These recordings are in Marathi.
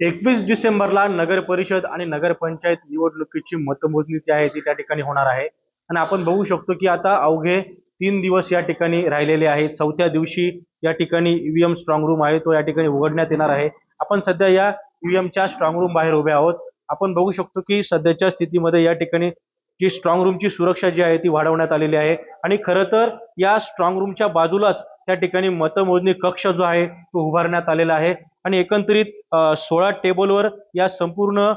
एकवीस डिसेंबरला नगर परिषद आणि नगरपंचायत निवडणुकीची मतमोजणी जी आहे ती त्या ठिकाणी होणार आहे. आणि आपण बघू शकतो की आता अवघे तीन दिवस या ठिकाणी राहिलेले आहेत. चौथ्या दिवशी या ठिकाणी ईव्हीएम स्ट्रॉंग रूम आहे. तो या ठिकाणी उघडण्यात येणार आहे. आपण सध्या या ईव्हीएमच्या स्ट्रॉंग रूम बाहेर उभे आहोत. आपण बघू शकतो की सध्याच्या स्थितीमध्ये या ठिकाणी जी स्ट्रॉंग रूमची सुरक्षा जी आहे ती वाढवण्यात आलेली आहे. आणि खरं तर या स्ट्रॉंग रूमच्या बाजूलाच त्या ठिकाणी मतमोजणी कक्ष जो आहे तो उभारण्यात आलेला आहे. आणि एकंदरीत सोळा टेबलवर या संपूर्ण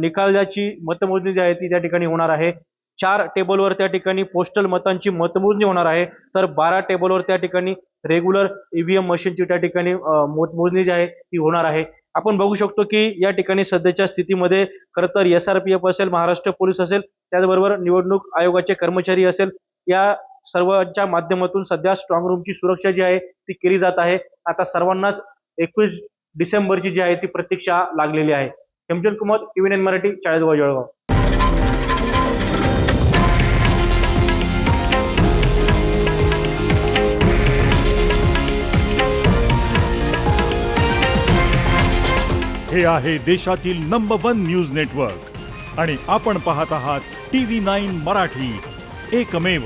निकालाची मतमोजणी जी आहे ती त्या ठिकाणी होणार आहे. चार टेबलवर त्या ठिकाणी पोस्टल मतांची मतमोजणी होणार आहे. तर बारा टेबलवर त्या ठिकाणी रेग्युलर ईव्हीएम मशीनची त्या ठिकाणी मतमोजणी जी आहे ती होणार आहे. आपण बघू शकतो की या ठिकाणी सध्याच्या स्थितीमध्ये खरं तर एस आर पी एफ असेल महाराष्ट्र पोलीस असेल त्याचबरोबर निवडणूक आयोगाचे कर्मचारी असेल या सर्वांच्या माध्यमातून सध्या स्ट्रॉंग रूमची सुरक्षा जी आहे ती केली जात आहे. आता सर्वांनाच एकवीस डिसेंबरची जी आहे ती प्रतीक्षा लागलेली आहे. Hemchand Kumar TV nine Marathi Chalisgaon Jalgaon. हे आहे देशातील नंबर वन न्यूज नेटवर्क आणि आपण पाहत आहात टी व्ही नाईन मराठी. एकमेव